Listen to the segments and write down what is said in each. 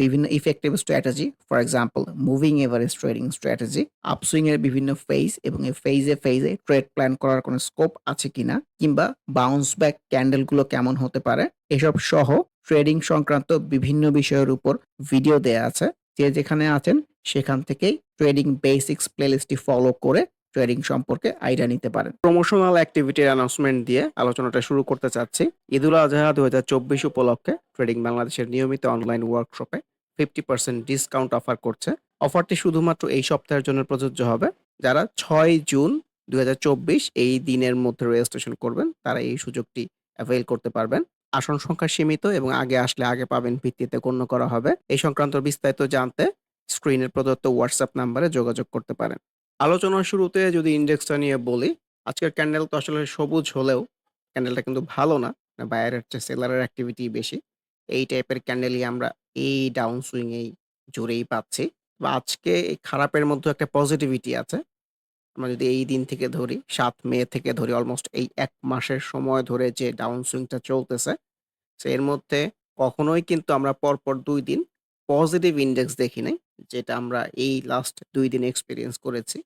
বিভিন্ন effective strategy, for example moving average trading strategy, upswing এর বিভিন্ন ফেজ এবং এই ফেজে, ফেজে ট্রেড প্ল্যান করার কোনো স্কোপ আছে কিনা কিংবা বাউন্স ব্যাক ক্যান্ডেলগুলো কেমন হতে পারে, এসব সহ ট্রেডিং সংক্রান্ত বিভিন্ন বিষয়ের উপর ভিডিও দেয়া আছে। যে যেখানে আছেন সেখান থেকেই ট্রেডিং বেসিক্স প্লেলিস্টটি ফলো করে ট্রেডিং সম্পর্কে আইডিয়া নিতে পারেন। প্রমোশনাল অ্যাক্টিভিটির অ্যানাউন্সমেন্ট দিয়ে আলোচনাটা শুরু করতে চাচ্ছি। ঈদুল আজহা ২০২৪ উপলক্ষে ট্রেডিং বাংলাদেশের নিয়মিত অনলাইন ওয়ার্কশপে 50% ডিসকাউন্ট অফার করছে। অফারটি শুধুমাত্র এই সপ্তাহের জন্য প্রযোজ্য হবে। যারা ছয় জুন ২০২৪ এই দিনের মধ্যে রেজিস্ট্রেশন করবেন, তারা এই সুযোগটি অ্যাভেইল করতে পারবেন। আসন সংখ্যা সীমিত এবং আগে আসলে আগে পাবেন ভিত্তিতে গণ্য করা হবে। এই সংক্রান্ত বিস্তারিত জানতে স্ক্রিনে প্রদত্ত হোয়াটসঅ্যাপ নাম্বারে যোগাযোগ করতে পারেন। আলোচনার শুরুতে যদি ইন্ডেক্সটা নিয়ে বলি, আজকের ক্যান্ডেল তো আসলে সবুজ হলেও ক্যান্ডেলটা কিন্তু ভালো না। বায়ারের চেয়ে সেলারের অ্যাক্টিভিটি বেশি। এই টাইপের ক্যান্ডেলই আমরা এই ডাউন সুইং এই জুড়েই পাচ্ছি। বা আজকে এই খারাপের মধ্যে একটা পজিটিভিটি আছে। আমরা যদি এই দিন থেকে ধরি, সাত মে থেকে ধরি অলমোস্ট এই এক মাসের সময় ধরে যে ডাউন সুইংটা চলতেছে, সো এর মধ্যে কখনোই কিন্তু আমরা পরপর দুই দিন পজিটিভ ইন্ডেক্স দেখি নাই। যেটা আমরা এই লাস্ট দুই দিন এক্সপিরিয়েন্স করেছি।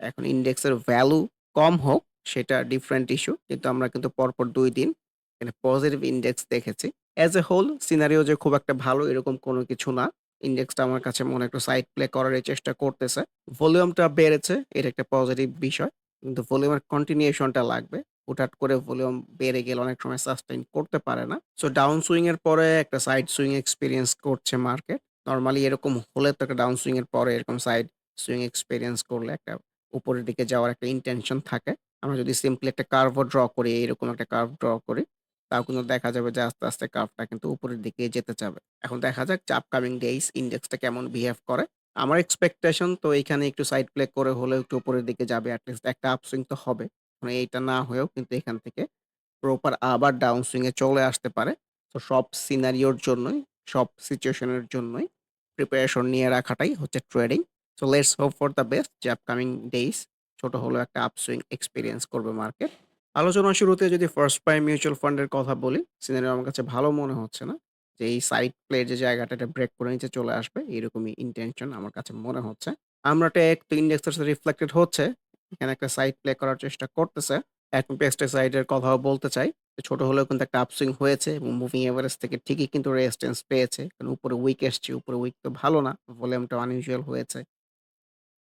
এখন ইন্ডেক্সের ভ্যালু কম হোক সেটা ডিফারেন্ট ইস্যু। কিন্তু আমরা কিন্তু পরপর দুই দিন এখানে পজিটিভ ইন্ডেক্স দেখেছি। অ্যাজ এ হোল সিনারিও যে খুব একটা ভালো এরকম কোনো কিছু না। ইন্ডেক্সটা আমার কাছে মনে একটু সাইড প্লে করারই চেষ্টা করতেছে। ভলিউমটা বেড়েছে, এটা একটা পজিটিভ বিষয়। কিন্তু ভলিউমের কন্টিনিউশনটা লাগবে। হুটহাট করে ভলিউম বেড়ে গেলে অনেক সময় সাস্টেইন করতে পারে না। সো ডাউন সুইং এর পরে একটা সাইড সুইং এক্সপেরিয়েন্স করছে মার্কেট। নরমালি এরকম হলে তো একটা ডাউন সুইং এর পরে এরকম সাইড সুইং এক্সপেরিয়েন্স করলে একটা উপরের দিকে যাওয়ার একটা ইনটেনশন থাকে। আমরা যদি সিম্পলি একটা কার্ভও ড্র করি, এরকম একটা কার্ভ ড্র করি, তাও কিন্তু দেখা যাবে যে আস্তে, আস্তে কার্ভটা কিন্তু উপরের দিকে যেতে চাবে। এখন দেখা যাক যে আপকামিং ডেইস ইন্ডেক্সটা কেমন বিহেভ করে। আমার এক্সপেকটেশন তো এখানে একটু সাইড প্লে করে হলেও একটু উপরের দিকে যাবে। অ্যাটলিস্ট লিস্ট একটা আপসুইং তো হবে। মানে এইটা না হয়েও কিন্তু এখান থেকে প্রপার আবার ডাউন সুইং এ চলে আসতে পারে। তো সব সিনারিওর জন্যই, সব সিচুয়েশন এর জন্যই প্রিপারেশন নিয়ে রাখাটাই হচ্ছে trading. So let's hope for the best যে আপকামিং ডেইস ছোট হলেও একটা আপসুইং এক্সপেরিয়েন্স করবে মার্কেট। আলোচনার শুরুতে যদি ফার্স্ট প্রাইম মিউচুয়াল ফান্ডের কথা বলি, সিনারিও আমার কাছে ভালো মনে হচ্ছে না। যে এই সাইড প্লে যে জায়গাটা এটা ব্রেক করে নিচে চলে আসবে এরকমই ইনটেনশন আমার কাছে মনে হচ্ছে। আমরাটা একটু ইন্ডেক্সের সাথে রিফ্লেক্টেড হচ্ছে। এখানে একটা সাইড প্লে করার চেষ্টা করতেছে। এখন পেস্টিসাইড এর কথাও বলতে চাই। ছোট হলেও কিন্তু একটা আপসুইং হয়েছে এবং মুভিং এভারেজ থেকে ঠিকই কিন্তু রেজিস্ট্যান্স পেয়েছে। কারণ উপরে উইক এসছে, উপরে উইক তো ভালো না। ভলিউমটা আনইউজুয়াল হয়েছে।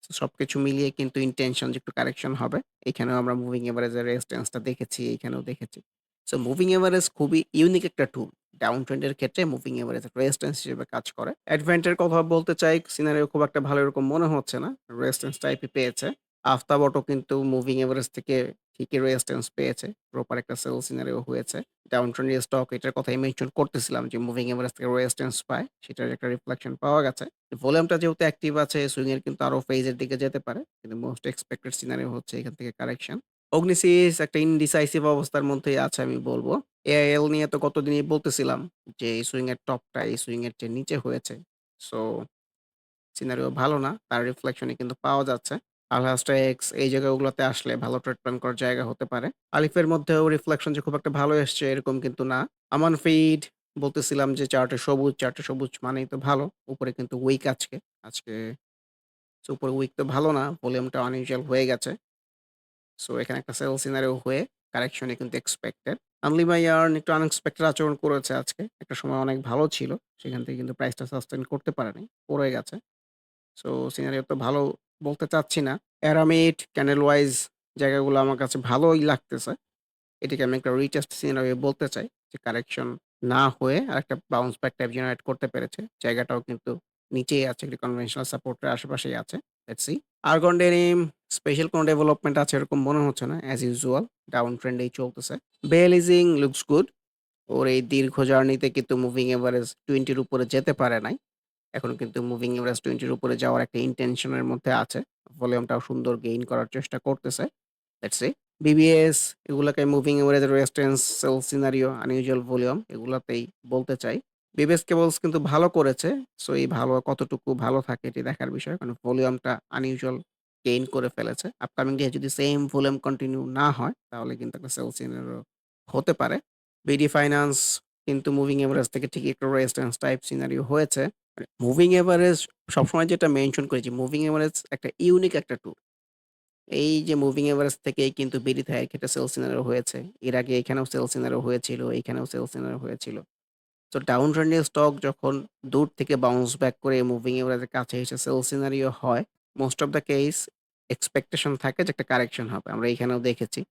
সো সবকিছু মিলিয়ে কিন্তু ইনটেনশন একটু কারেকশন হবে। এখানেও আমরা মুভিং এভারেজের রেজিস্ট্যান্সটা দেখেছি, এখানেও দেখেছি। সো মুভিং এভারেজ খুবই ইউনিক একটা টুল। ডাউন ট্রেন্ড এর ক্ষেত্রে মুভিং এভারেজ রেজিস্ট্যান্স হিসেবে কাজ করে। অ্যাডভেন্ট এর কথা বলতে চাই, সিনারিও খুব একটা ভালো এরকম মনে হচ্ছে না। রেজিস্ট্যান্স টাইপই পেয়েছে। আফতাবটও কিন্তু মুভিং এভারেজ থেকে ঠিকই রেজিস্ট্যান্স পেয়েছে। প্রপার একটা সেল সিনারিও হয়েছে। ডাউন ট্রেন্ড স্টক এটার কথাই মেনশন করতেছিলাম যে মুভিং এভারেজ থেকে রেজিস্ট্যান্স পায়। সেটার একটা রিফ্লেকশন পাওয়া গেছে। ভলিউমটা যেহেতু অ্যাক্টিভ আছে, সুইং এর কিন্তু আরও ফেজের দিকে যেতে পারে। কিন্তু মোস্ট এক্সপেক্টেড সিনারিও হচ্ছে এখান থেকে কারেকশন। অগ্নিসিস একটা ইনডিসাইসিভ অবস্থার মধ্যেই আছে আমি বলব। এআইএল নিয়ে তো গতদিনই বলতেছিলাম যে এই সুইং এর টপটা এই সুইং এর চেয়ে নিচে হয়েছে। সো সিনারিও ভালো না। তার রিফ্লেকশনই কিন্তু পাওয়া যাচ্ছে। আলহাজটা এক্স এই জায়গাগুলোতে আসলে ভালো প্ল্যান করার জায়গা হতে পারে। আলিফের মধ্যেও রিফ্লেকশন যে খুব একটা ভালো এসছে এরকম কিন্তু না। আমান ফিড বলতেছিলাম যে চার্টে সবুজ, চার্টে সবুজ মানেই তো ভালো। উপরে কিন্তু উইক আজকে। আজকে সো উপরে উইক তো ভালো না। ভলিউমটা আনইউজুয়াল হয়ে গেছে। সো এখানে একটা সেল সিনারিও হয়ে কারেকশনই কিন্তু এক্সপেক্টেড। অনলি মাই ইয়ার্ন একটু আনএক্সপেক্টেড আচরণ করেছে আজকে। একটা সময় অনেক ভালো ছিল। সেখান থেকে কিন্তু প্রাইসটা সাস্টেইন করতে পারেনি। পড়ে গেছে। সো সিনারিও তো ভালো বলতে চাচ্ছি না। অ্যারামিড, ক্যান্ডেল ওয়াইজ জায়গাগুলো আমার কাছে ভালোই লাগতেছে। এটিকে আমি একটা রিটেস্ট সিনারিও বলতে চাই। যে কারেকশন না হয়ে আরেকটা বাউন্স ব্যাক টাইপ জেনারেট করতে পেরেছে। জায়গাটাও কিন্তু নিচেই আছে। একটি কনভেনশনাল সাপোর্ট এর আশেপাশেই আছে। Let's see. Argon denim special কোনো ডেভেলপমেন্ট আছে এরকম মনে হচ্ছে না। অ্যাজ ইউজুয়াল ডাউন ট্রেন্ড এই চলতেছে। বেলিজিং লুকস গুড। ওর এই দীর্ঘ জার্নিতে কিন্তু মুভিং এভারেজ 20 এর উপরে যেতে পারে নাই। এখন কিন্তু মুভিং এভারেজ 20 এর উপরে যাওয়ার একটা ইনটেনশন এর মধ্যে আছে। ভলিউমটাও সুন্দর গেইন করার চেষ্টা করতেছে। Let's see. বিবিএস এগুলাকে moving average resistance, sell scenario, unusual volume এগুলাতেই বলতে চাই। বিবিএস কেবলস কিন্তু ভালো করেছে। সো এই ভালো কতটুকু ভালো থাকে এটি দেখার বিষয়। কারণ ভলিউমটা আনইউজুয়াল গেইন করে ফেলেছে। আপকামিং ডে যদি সেম ভলিউম কন্টিনিউ না হয় তাহলে কিন্তু একটা সেল সিনারিও হতে পারে। বিডি ফাইন্যান্স কিন্তু মুভিং এভারেজ থেকে ঠিকই একটু রেজিস্ট্যান্স টাইপ সিনারিও হয়েছে। মুভিং এভারেজ সবসময় যেটা মেনশন করেছি মুভিং এভারেজ একটা ইউনিক একটা টুল। এই যে মুভিং এভারেজ থেকেই কিন্তু বিডি থাইয়ের ক্ষেত্রে সেল সিনারিও হয়েছে। এর আগে এখানেও সেল সিনারিও হয়েছিল, এখানেও সেল সিনারিও হয়েছিল। তো ডাউন ট্রেন্ড এর স্টক যখন দূর থেকে বাউন্স ব্যাক করে মুভিং এভারেজ এর কাছে এসে সেল সিনারিও হয়, most of the case expectation থাকে যে একটা কারেকশন হবে। আমরা এখানেও দেখেছি।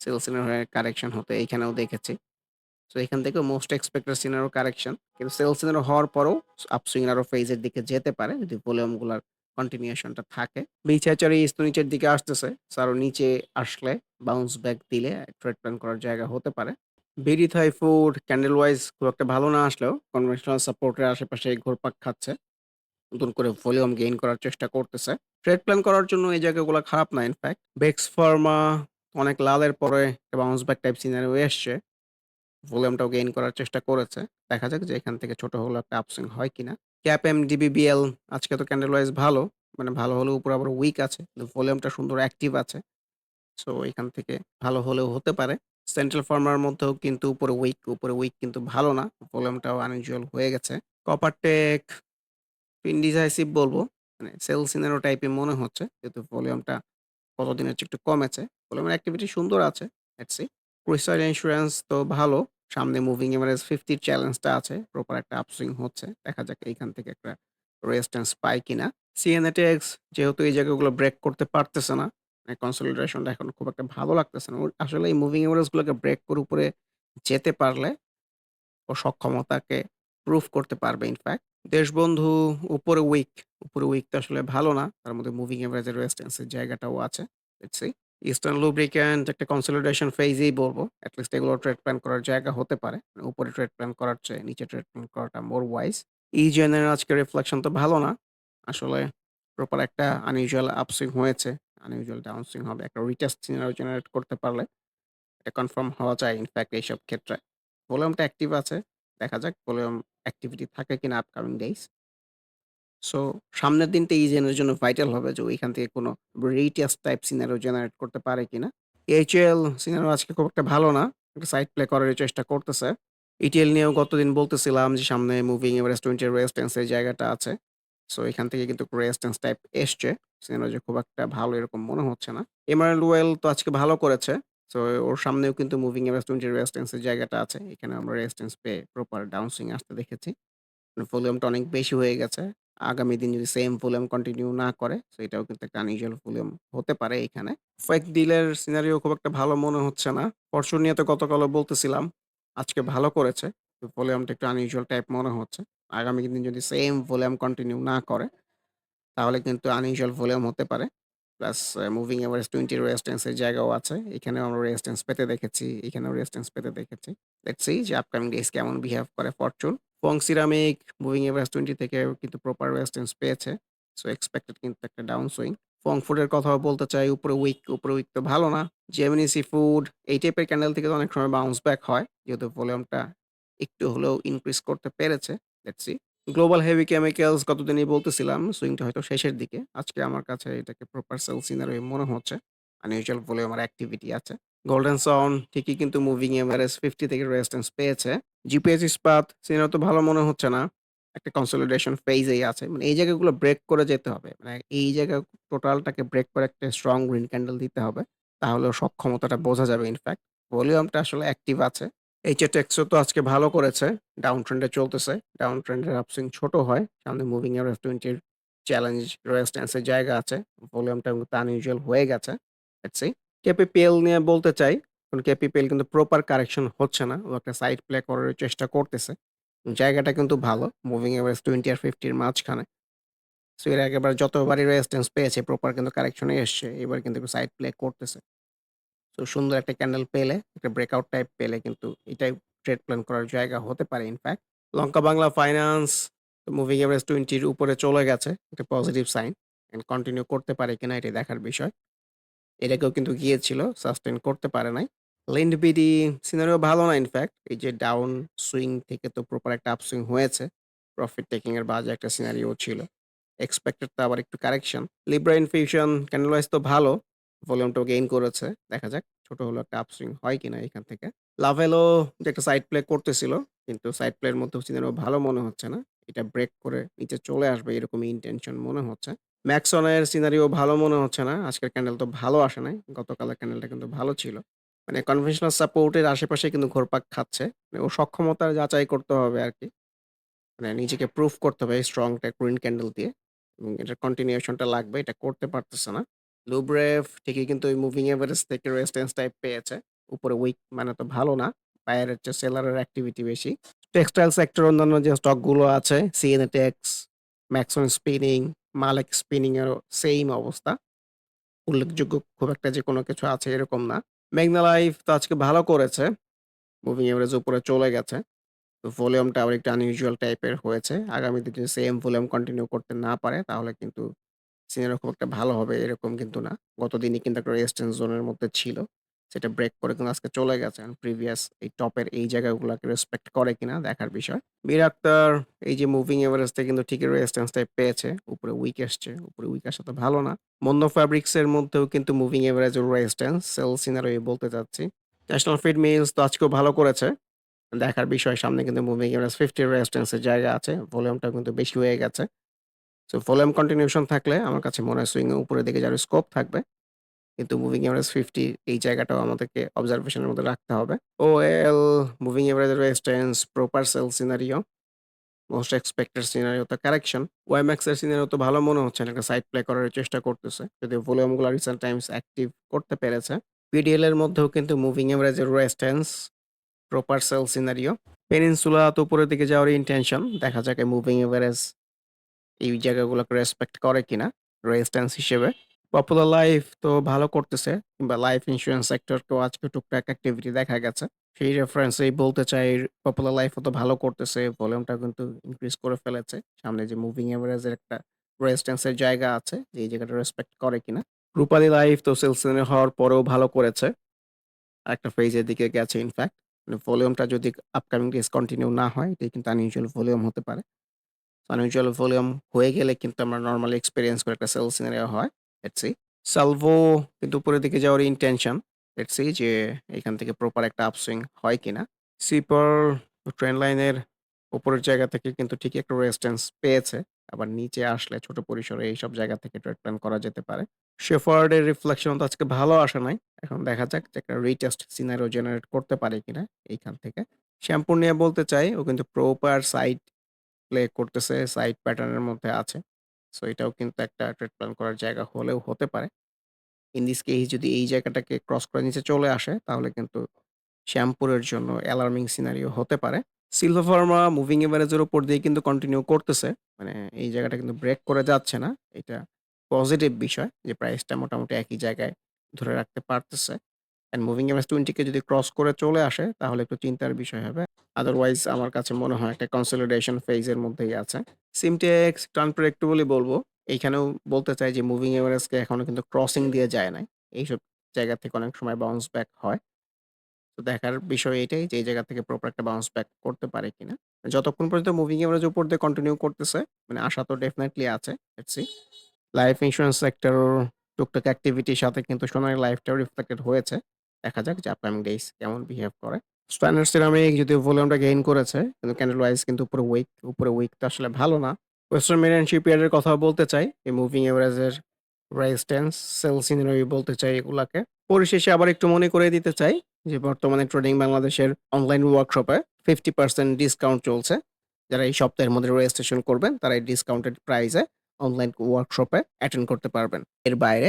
সেল সিনারিও কারেকশন হতে এইখানেও দেখেছি। সো এখান থেকেও মোস্ট এক্সপেক্টেড সিনারিও কারেকশন। কিন্তু সেল সিনারিও হওয়ার পরেও আপসুইং আরও ফেজের দিকে যেতে পারে যদি ভলিউমগুলার কন্টিনিউশন টা থাকে। বিছাচারিস তো নিচের দিকে আসতেছে। সো আরও নিচে আসলে বাউন্স ব্যাক দিলে ট্রেড প্ল্যান করার জায়গা হতে পারে। BD Thai food candle wise খুব একটা ভালো না আসলেও কনভেনশনাল সাপোর্ট এর আশেপাশে ঘুরপাক খাচ্ছে। নতুন করে ভলিউম গেইন করার চেষ্টা করতেছে। ট্রেড প্ল্যান করার জন্য এই জায়গাগুলো খারাপ না ইনফ্যাক্ট বেক্স ফার্মা অনেক লালের পরে বাউন্স ব্যাক টাইপ সিনারিও এসছে। ভলিউমটাও গেইন করার চেষ্টা করেছে। দেখা যাক যে এখান থেকে ছোট হলেও একটা আপসুইং হয় কিনা। ক্যাপএম, ডিবিবিএল আজকে তো ক্যান্ডেল ওয়াইজ ভালো। মানে ভালো হলেও উপরে আবার উইক আছে। ভলিউমটা সুন্দর অ্যাক্টিভ আছে। সো এখান থেকে ভালো হলেও হতে পারে। সেন্ট্রাল ফার্মার মধ্যেও কিন্তু উপরে উইক, উপরে উইক কিন্তু ভালো না। ভলিউমটাও আনইউজুয়াল হয়ে গেছে। কপারটেক ইনডিসাইসিভ বলব। মানে সেল সিনারিও টাইপের মনে হচ্ছে। যেহেতু ভলিউমটা গতদিনের চেয়ে একটু কমেছে। ভলিউমের অ্যাক্টিভিটি সুন্দর আছে। Let's C. ক্রিস্টাল ইন্সুরেন্স তো ভালো। সামনে মুভিং এভারেজ 50 র চ্যালেঞ্জটা আছে। প্রপার একটা আপসুইং হচ্ছে। দেখা যাক এইখান থেকে একটা রেজিস্ট্যান্স পায় কিনা। সিএনএটিএক্স যেহেতু এই জায়গাগুলো ব্রেক করতে পারতেছে না। মানে কনসলিডেশনটা এখন খুব একটা ভালো লাগতেছে না। আসলে এই মুভিং এভারেজ গুলোকে ব্রেক করে উপরে যেতে পারলে ও সক্ষমতাকে প্রুভ করতে পারবে ইনফ্যাক্ট দেশবন্ধু উপরে উইক। উপরে উইক তো আসলে ভালো না। তার মধ্যে মুভিং এভারেজ এর রেজিস্ট্যান্স এর জায়গাটাও আছে। সি। ইস্টার্ন লুব্রিক্যান্ট একটা কনসলিডেশন ফেজেই বলব। অ্যাটলিস্ট এগুলো ট্রেড প্ল্যান করার জায়গা হতে পারে। উপরে ট্রেড প্ল্যান করার চেয়ে নিচে ট্রেড প্ল্যান করাটা মোর ওয়াইজ। ইজেন এর আজকের রিফ্লেকশন তো ভালো না। আসলে প্রপার একটা আনইউজুয়াল আপসুইং হয়েছে। আনইউজুয়াল ডাউনসুইং হবে। একটা রিটেস্ট জেনারেট করতে পারলে এটা কনফার্ম হওয়া যায় ইনফ্যাক্ট এইসব ক্ষেত্রে। ভলিউমটা অ্যাক্টিভ আছে। দেখা যাক ভলিউম অ্যাক্টিভিটি থাকে কিনা আপকামিং ডেইজ। সো সামনের দিনটা ইজেনের জন্য ভাইটাল হবে যে ওইখান থেকে কোনো রিটেস্ট টাইপ সিনারিও জেনারেট করতে পারে কিনা। এইচএল সিনারিও আজকে খুব একটা ভালো না। একটা সাইড প্লে করার চেষ্টা করতেছে। ইটিএল নিয়েও গতদিন বলতেছিলাম যে সামনে মুভিং 20 এর রেজিস্ট্যান্স জায়গাটা আছে। সো এখান থেকে কিন্তু রেজিস্ট্যান্স টাইপ এসছে। সিনারিও যে খুব একটা ভালো এরকম মনে হচ্ছে না। এমারাল্ড ওয়েল তো আজকে ভালো করেছে। সো ওর সামনেও কিন্তু মুভিং এভারেজ 20 এর রেজিস্ট্যান্স এর জায়গাটা আছে। এখানে আমরা রেজিস্ট্যান্স পেয়ে প্রপার ডাউনসুইং আসতে দেখেছি। ভলিউমটা অনেক বেশি হয়ে গেছে। আগামী দিন যদি সেম ভলিউম কন্টিনিউ না করে সো এটাও কিন্তু একটা আনইউজুয়াল ভলিউম হতে পারে এখানে। ফেক ডিলের সিনারিও খুব একটা ভালো মনে হচ্ছে না। ফরচুন নিয়ে তো গতকালও বলতেছিলাম। আজকে ভালো করেছে। ভলিউমটা একটু আনইউজুয়াল টাইপ মনে হচ্ছে। আগামী দিন যদি সেম ভলিউম কন্টিনিউ না করে, তাহলে কিন্তু আনইউজুয়াল ভলিউম হতে পারে। প্লাস মুভিং এভারেজ 20 এর রেজিস্ট্যান্স এর জায়গাও আছে। এখানেও আমরা রেজিস্ট্যান্স পেতে দেখেছি। এখানেও রেজিস্ট্যান্স পেতে দেখেছি। সি যে আপকামিং ডেজ কেমন বিহেভ করে ফরচুন। ফং সিরামিক মুভিং এভারেজ 20 থেকে কিন্তু প্রপার রেজিস্ট্যান্স পেয়েছে। সো এক্সপেক্টেড কিন্তু একটা ডাউন সুইং। ফং ফুডের কথাও বলতে চাই উপরে উইক, উপরে উইক তো ভালো না। জেমিনি সি-ফুড এই টাইপের ক্যান্ডেল থেকে তো অনেক সময় বাউন্স ব্যাক হয়। যেহেতু ভলিউমটা একটু হলেও ইনক্রিজ করতে পেরেছে। সি। গ্লোবাল হেভি কেমিক্যালস গতদিনই বলতেছিলাম সুইংটা হয়তো শেষের দিকে। আজকে আমার কাছে এটাকে প্রপার সেল সিনারিও মনে হচ্ছে। আনইউজুয়াল ভলিউম আর অ্যাক্টিভিটি আছে। গোল্ডেন সাউন্ড ঠিকই কিন্তু মুভিং এভারেজ 50 থেকে রেজিস্ট্যান্স পেয়েছে। জিপিএস ইস্পাত সিনারিও তো ভালো মনে হচ্ছে না। একটা কনসলিডেশন ফেজেই আছে। মানে এই জায়গাগুলো ব্রেক করে যেতে হবে। মানে এই জায়গা টোটালটাকে ব্রেক করে একটা স্ট্রং গ্রিন ক্যান্ডেল দিতে হবে। তাহলেও সক্ষমতাটা বোঝা যাবে ইনফ্যাক্ট। ভলিউমটা আসলে অ্যাক্টিভ আছে। HATX ও তো আজকে ভালো করেছে। ডাউন ট্রেন্ড চলতেছে। ডাউন ট্রেন্ড এর আপসুইং ছোট হয়। সামনে মুভিং এভারেজ 20 এর চ্যালেঞ্জ রেজিস্ট্যান্স এর জায়গা আছে। ভলিউমটা আনইউজুয়াল হয়ে গেছে। Let's see. নিয়ে বলতে চাই, কারণ KPPL কিন্তু প্রপার কারেকশন হচ্ছে না। ও একটা সাইড প্লে করার চেষ্টা করতেছে। জায়গাটা কিন্তু ভালো। মুভিং এভারেজ 20 আর ফিফটির মাঝখানে। সো এর আগেবার যতবারই রেজিস্ট্যান্স পেয়েছে প্রপার কিন্তু কারেকশন এসছে। এবার কিন্তু সাইড প্লে করতেছে। তো সুন্দর একটা ক্যান্ডেল পেলে, একটা ব্রেকআউট টাইপ পেলে কিন্তু এটাই ট্রেড প্ল্যান করার জায়গা হতে পারে in fact. Lanka Bangla finance moving average 20 এর উপরে চলে গেছে। একটা পজিটিভ সাইন। এন্ড কন্টিনিউ করতে পারে কিনা এটাই দেখার বিষয়। এটাকেও কিন্তু গিয়েছিল, সাস্টেইন করতে পারে নাই। লিন্ড বিডি সিনারিও ভালো না ইনফ্যাক্ট। এই যে ডাউন সুইং থেকে তো প্রপার একটা আপসুইং হয়েছে। প্রফিট টেকিং এর বাজে একটা সিনারিও ছিল। এক্সপেক্টেড তো আবার একটু correction. Libra infusion candle wise তো ভালো। ভলিউমটাও গেইন করেছে। দেখা যাক ছোট হলেও একটা আপসুইং হয় কিনা এখান থেকে। লাভেলো যে একটা সাইড প্লে করতেছিল, কিন্তু সাইড প্লে এর মধ্যেও সিনারিও ভালো মনে হচ্ছে না। এটা ব্রেক করে নিচে চলে আসবে এরকমই ইনটেনশন মনে হচ্ছে। ম্যাক্সনের সিনারিও ভালো মনে হচ্ছে না। আজকের ক্যান্ডেল তো ভালো আসে নাই। গতকালের ক্যান্ডেলটা কিন্তু ভালো ছিল। মানে কনভেনশনাল সাপোর্ট এর আশেপাশে কিন্তু ঘুরপাক খাচ্ছে। মানে ওর সক্ষমতা যাচাই করতে হবে আরকি। মানে নিজেকে প্রুফ করতে হবে স্ট্রং একটা গ্রিন ক্যান্ডেল দিয়ে। এবং এটার কন্টিনিউশন টা লাগবে। এটা করতে পারতেছে না। লুব্রেভ ঠিকই কিন্তু ওই মুভিং এভারেজ থেকে রেজিস্ট্যান্স টাইপ পেয়েছে। উপরে উইক মানে তো ভালো না। এর চেয়ে সেলারের অ্যাক্টিভিটি বেশি। টেক্সটাইল সেক্টর অন্যান্য যে স্টকগুলো আছে, CNA Tex, Maxon spinning, Malek spinning এরও সেইম অবস্থা। উল্লেখযোগ্য খুব একটা যে কোনো কিছু আছে এরকম না। মেঘনা লাইফ তো আজকে ভালো করেছে। মুভিং এভারেজ উপরে চলে গেছে। তো ভলিউমটা আবার একটু আনইউজুয়াল টাইপের হয়েছে। আগামীতে যদি সেম ভলিউম কন্টিনিউ করতে না পারে, তাহলে কিন্তু সিনেমা খুব একটা ভালো হবে এরকম কিন্তু না। গতদিনই কিন্তু একটা রেস্টেন্স জোনের মধ্যে ছিল। সেটা ব্রেক করে কিন্তু আজকে চলে গেছে। প্রিভিয়াস এই টপের এই জায়গাগুলাকে রেসপেক্ট করে কিনা দেখার বিষয়। মীর আক্তার এই যে মুভিং এভারেজ থেকে কিন্তু ঠিকই রেজিস্ট্যান্স টাইপ পেয়েছে। উপরে উইক এসছে। উপরে উইক আসা তো ভালো না। মন্দ ফেব্রিক্স এর মধ্যেও কিন্তু মুভিং এভারেজ এর রেজিস্ট্যান্স সেল সিনারিও বলতে চাচ্ছি। ন্যাশনাল ফিড মিলস তো আজকেও ভালো করেছে। দেখার বিষয়, সামনে কিন্তু মুভিং এভারেজ 50 রেজিস্ট্যান্স এর জায়গা আছে। ভলিউমটাও কিন্তু বেশি হয়ে গেছে। সো ভলিউম কন্টিনিউশন থাকলে আমার কাছে মনে হয় সুইং উপরের দিকে যাওয়ার স্কোপ থাকবে। কিন্তু মুভিং এভারেজ 50 এই জায়গাটাও আমাদেরকে অবজারভেশন এর মধ্যে রাখতে হবে। OL moving average resistance proper sell scenario. Most expected scenario তো কারেকশন। ওয়াইম্যাক্স এর সিনারিও তো ভালো মনে হচ্ছে না। একটা সাইড প্লে করার চেষ্টা করতেছে। যদিও ভলিউমগুলা রিসেন্ট টাইমস অ্যাক্টিভ করতে পেরেছে। পিডিএল এর মধ্যেও কিন্তু মুভিং এভারেজ এর resistance proper sell scenario. Peninsula তো উপরের দিকে যাওয়ার ইনটেনশন। দেখা যাক মুভিং এভারেজ এই জায়গাগুলোকে রেসপেক্ট করে কিনা রেজিস্ট্যান্স হিসেবে। পপুলার লাইফ তো ভালো করতেছে কিংবা লাইফ ইন্সুরেন্স সেক্টরকেও আজকে টুকটাক অ্যাক্টিভিটি দেখা গেছে। সেই রেফারেন্সেই বলতে চাই পপুলার লাইফও তো ভালো করতেছে। ভলিউমটা কিন্তু ইনক্রিজ করে ফেলেছে। সামনে যে মুভিং এভারেজ এর একটা রেজিস্ট্যান্স এর জায়গা আছে, যে এই জায়গাটা রেসপেক্ট করে কিনা। রূপালী লাইফ তো সেল হওয়ার পরেও ভালো করেছে। আরেকটা ফেজের দিকে গেছে ইনফ্যাক্ট। মানে ভলিউমটা যদি আপকামিং ডেজ কন্টিনিউ না হয়, এটাই কিন্তু আনইউজুয়াল ভলিউম হতে পারে। আনইউজুয়াল ভলিউম হয়ে গেলে কিন্তু আমরা নরমালি এক্সপিরিয়েন্স করে একটা সেল সিনারিও হয়। Let's see. সালভো কিন্তু উপরের দিকে যাওয়ার ইনটেনশন। লেটস সি যে এখান থেকে প্রপার একটা আপসুইং হয় কিনা। সিপার ট্রেন লাইনের উপরের জায়গা থেকে কিন্তু ঠিকই একটা রেজিস্ট্যান্স পেয়েছে। আবার নিচে আসলে ছোট পরিসরে এইসব জায়গা থেকে ট্রেড প্ল্যান করা যেতে পারে। শেফার্ড এর রিফ্লেকশন তো আজকে ভালো আসে নাই। এখন দেখা যাক যে একটা রিটেস্ট সিনারিও জেনারেট করতে পারে কিনা এইখান থেকে। শ্যাম্পুর নিয়ে বলতে চাই ও কিন্তু প্রপার সাইড প্লে করতেছে, সাইড প্যাটার্নের মধ্যে আছে। সো এটাও কিন্তু একটা ট্রেড প্ল্যান করার জায়গা হলেও হতে পারে। ইন দিস কেস যদি এই জায়গাটাকে ক্রস করে নিচে চলে আসে, তাহলে কিন্তু শ্যাম্পুরের জন্য অ্যালার্মিং সিনারিও হতে পারে। সিলভা ফার্মা মুভিং এভারেজ এর উপর দিয়ে কিন্তু কন্টিনিউ করতেছে। মানে এই জায়গাটা কিন্তু ব্রেক করে যাচ্ছে না। এটা পজিটিভ বিষয় যে প্রাইসটা মোটামুটি একই জায়গায় ধরে রাখতে পারতেছে। অ্যান্ড মুভিং এভারেজ 20 কে যদি ক্রস করে চলে আসে, তাহলে একটু চিন্তার বিষয় হবে। আদারওয়াইজ আমার কাছে মনে হয় একটা কনসলিডেশন ফেজের মধ্যেই আছে। সিমটেক্স আনপ্রেডিক্টেবলই বলব। এইখানেও বলতে চাই যে মুভিং এভারেজকে এখনও কিন্তু ক্রসিং দিয়ে যায় নাই। এইসব জায়গা থেকে অনেক সময় বাউন্স ব্যাক হয়। তো দেখার বিষয় এটাই যে এই জায়গা থেকে প্রপার একটা বাউন্স ব্যাক করতে পারে কিনা। যতক্ষণ পর্যন্ত মুভিং এভারেজ উপর দিয়ে কন্টিনিউ করতেছে মানে আশা তো ডেফিনেটলি আছে। সি। লাইফ ইন্সুরেন্স সেক্টর টুকটাক অ্যাক্টিভিটির সাথে কিন্তু সোনালী লাইফটাও রিফ্লেক্টেড হয়েছে। দেখা যাক যে আপকামিং ডেইজ কেমন বিহেভ করে। স্ট্যান্ডার্ড সিরামিক যদিও ভলিউমটা গেইন করেছে কিন্তু ক্যান্ডেল ওয়াইজ কিন্তু উপরে উইক। উপরে উইক তো আসলে ভালো না। ওয়েস্টার্ন মেরিন শিপইয়ার্ড এর কথাও বলতে চাই। এই মুভিং এভারেজ এর রেজিস্ট্যান্স, সেল সিনারি বলতে চাই এগুলাকে। পরিশেষে আবার একটু মনে করে দিতে চাই যে বর্তমানে ট্রেডিং বাংলাদেশের অনলাইন ওয়ার্কশপে 50% ডিসকাউন্ট চলছে। যারা এই সপ্তাহের মধ্যে রেজিস্ট্রেশন করবেন তারা এই ডিসকাউন্টেড প্রাইসে অনলাইন ওয়ার্কশপে অ্যাটেন্ড করতে পারবেন। এর বাইরে